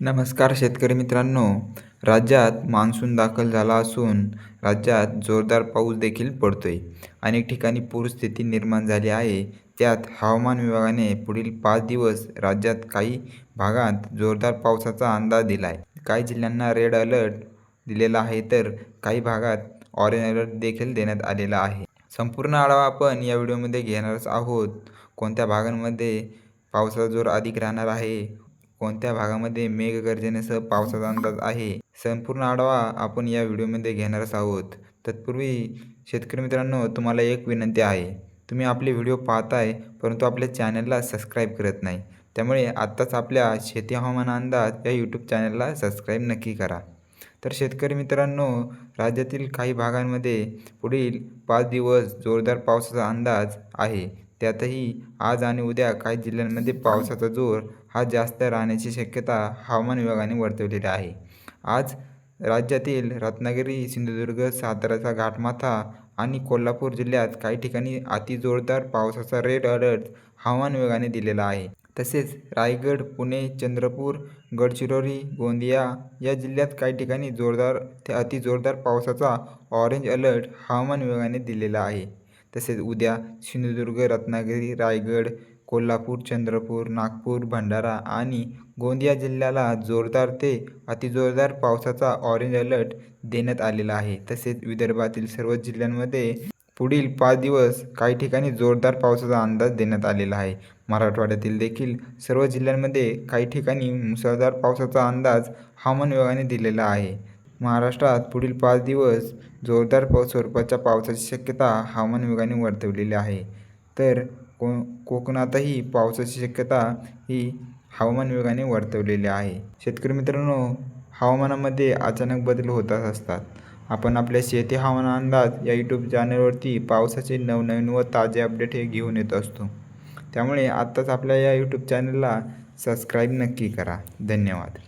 नमस्कार शेतकरी मित्रांनो. राज्यात मान्सून दाखल झाला असून राज्यात जोरदार पाऊस देखील पडतोय. अनेक ठिकाणी पूरस्थिती निर्माण झाली आहे. त्यात हवामान विभागाने पुढील पाच दिवस राज्यात काही भागात जोरदार पावसाचा अंदाज दिला आहे काही जिल्ह्यांना रेड अलर्ट दिलेला आहे तर काही भागात ऑरेंज अलर्ट देखील देण्यात आलेला आहे. संपूर्ण आढावा आपण या व्हिडिओमध्ये घेणारच आहोत. कोणत्या भागांमध्ये पावसाचा जोर अधिक राहणार आहे? कोणत्या भागामध्ये मेघगर्जनेसह पावसाचा अंदाज आहे? संपूर्ण आढावा आपण या व्हिडिओमध्ये घेणारच आहोत. तत्पूर्वी शेतकरी मित्रांनो तुम्हाला एक विनंती आहे. तुम्ही आपले व्हिडिओ पाहताय परंतु आपल्या चॅनलला सबस्क्राईब करत नाही. त्यामुळे आत्ताच आपल्या शेती हवामान अंदाज या यूट्यूब चॅनलला सबस्क्राईब नक्की करा. तर शेतकरी मित्रांनो राज्यातील काही भागांमध्ये पुढील पाच दिवस जोरदार पावसाचा अंदाज आहे. त्यातही आज आणि उद्या काही जिल्ह्यांमध्ये पावसाचा जोर हा जास्त राहण्याची शक्यता हवामान विभागाने वर्तवलेली आहे. आज राज्यातील रत्नागिरी सिंधुदुर्ग साताराचा घाटमाथा आणि कोल्हापूर जिल्ह्यात काही ठिकाणी अतिजोरदार पावसाचा रेड अलर्ट हवामान विभागाने दिलेला आहे. तसेच रायगड पुणे चंद्रपूर गडचिरोली गोंदिया या जिल्ह्यात काही ठिकाणी जोरदार ते अतिजोरदार पावसाचा ऑरेंज अलर्ट हवामान विभागाने दिलेला आहे. तसेच उद्या सिंधुदुर्ग रत्नागिरी रायगड कोल्हापूर चंद्रपूर नागपूर भंडारा आणि गोंदिया जिल्ह्याला जोरदार ते अतिजोरदार पावसाचा ऑरेंज अलर्ट देण्यात आलेला आहे. तसेच विदर्भातील सर्व जिल्ह्यांमध्ये पुढील पाच दिवस काही ठिकाणी जोरदार पावसाचा अंदाज देण्यात आलेला आहे. मराठवाड्यातील देखील सर्व जिल्ह्यांमध्ये काही ठिकाणी मुसळधार पावसाचा अंदाज हवामान विभागाने दिलेला आहे. महाराष्ट्रात पुढील पाच दिवस जोरदार पाऊस स्वरूपाच्या पावसाची शक्यता हवामान विभागाने वर्तवलेली आहे. तर को कोकणातही पावसाची शक्यता ही हवामान विभागाने वर्तवलेली आहे. शेतकरी मित्रांनो हवामानामध्ये अचानक बदल होतच असतात. आपण आपल्या शेती हवामान अंदाज या यूट्यूब चॅनलवरती पावसाचे नवनवीन व ताजे अपडेट हे घेऊन येत असतो. त्यामुळे आत्ताच आपल्या या यूट्यूब चॅनलला सबस्क्राईब नक्की करा. धन्यवाद.